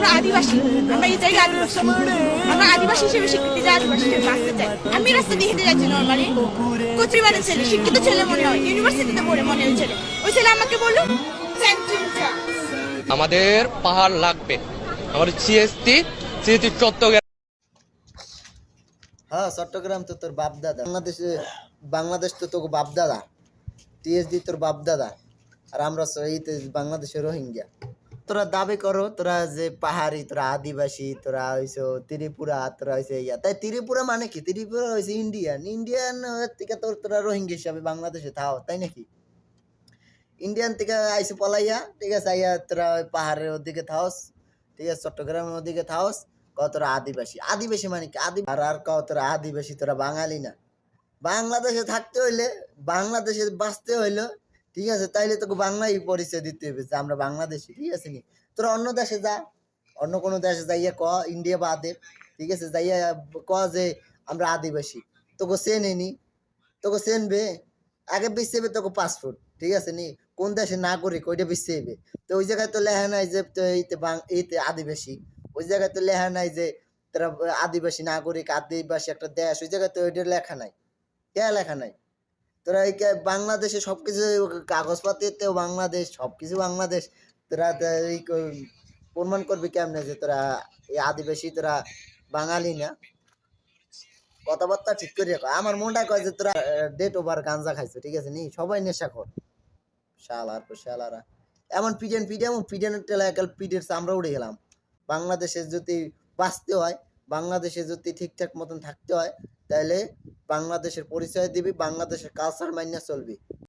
আমরা আদিবাসী। আমরা এই জায়গায় আদিবাসী। আমরা আদিবাসী হিসেবে স্বীকৃতি যে আদিবাসী হিসেবে বাঁচতে চাই। আমি রাস্তা দিয়ে হেঁটে যাচ্ছি নর্মালি কচুরিবাদের ছেলে শিক্ষিত ছেলে মনে হয়। ইউনিভার্সিটিতে পড়ে মনে হয় ছেলে। ওই ছেলে আমাকে বলল আমাদের পাহাড় লাগবে। আমাদের সিএসটি সিএসটি চট্টগ্রাম। হ্যাঁ চট্টগ্রাম তো তোর বাপ দাদা বাংলাদেশে বাংলাদেশ তো তোর বাপ দাদা টিএসডি তোর বাপ দাদা আর আমরা বাংলাদেশের রোহিঙ্গা। তোরা দাবি করো, তোরা যে পাহাড়ি, তোরা আদিবাসী, তোরা হইছো ত্রিপুরা, তোরা হইছে ইয়া। তাই ত্রিপুরা মানে কি? ত্রিপুরা হইছে ইন্ডিয়ান ইন্ডিয়ান থেকে তোর, তোরা রোহিঙ্গা হিসাবে বাংলাদেশে থাও, তাই নাকি? ইন্ডিয়ান থেকে আইসে পলাইয়া, ঠিক আছে, আইয়া তোরা পাহাড়ের ওদিকে থাওস, ঠিক আছে, চট্টগ্রামের ওদিকে থাওস, কও তোরা আদিবাসী। আদিবাসী মানে কি? আদি আর আর কও তোরা আদিবাসী, তোরা বাঙালি না। বাংলাদেশে থাকতে হইলে, বাংলাদেশে বাঁচতে হইলে ঠিক আছে? তাইলে তোকে বাংলাই পরিচয় দিতে হবে যে আমরা বাংলাদেশি, ঠিক আছে নি? তোরা অন্য দেশে যা, অন্য কোনো দেশে যাইয়া ক, ইন্ডিয়া বাদে ঠিক আছে? যাইয়া ক যে আমরা আদিবাসী। তোকে চেনে নি তোকে চেনবে? আগে বিচেবে তোকে পাসপোর্ট ঠিক আছে নি? কোন দেশে নাগরিক, ওইটা বিচেবে তো ওই জায়গায় তো লেহা নাই যে এইতে এইতে আদিবাসী। ওই জায়গায় তো লেহা নাই যে তারা আদিবাসী নাগরিক, আদিবাসী একটা দেশ, ওই জায়গায় তো ওইটা লেখা নাই। কে লেখা নাই? তোরা এই বাংলাদেশে সবকিছু কাগজপাতিতেও বাংলাদেশ সব কিছু বাংলাদেশ। তোরা এই প্রমাণ করবি কেমনে যে তোরা এই আদিবাসী তোরা বাঙালি না? কথাবার্তা ঠিক করে রাখো। আমার মনটা কয় যে তোরা ডেট ওভার গাঞ্জা খাইছো, ঠিক আছে নি? সবাই নেশা কর। শালার শালারা। এমন পিডিয়ান পিডিয়াম পিডিয়ানের টেলা একাল পিডিয়ার আমরা উড়ে গেলাম। বাংলাদেশে যদি বাঁচতে হয়, বাংলাদেশে যদি ঠিকঠাক মতন থাকতে হয় তাহলে বাংলাদেশের পরিচয় দিবি বাংলাদেশের কালচার মাইনা চলবি।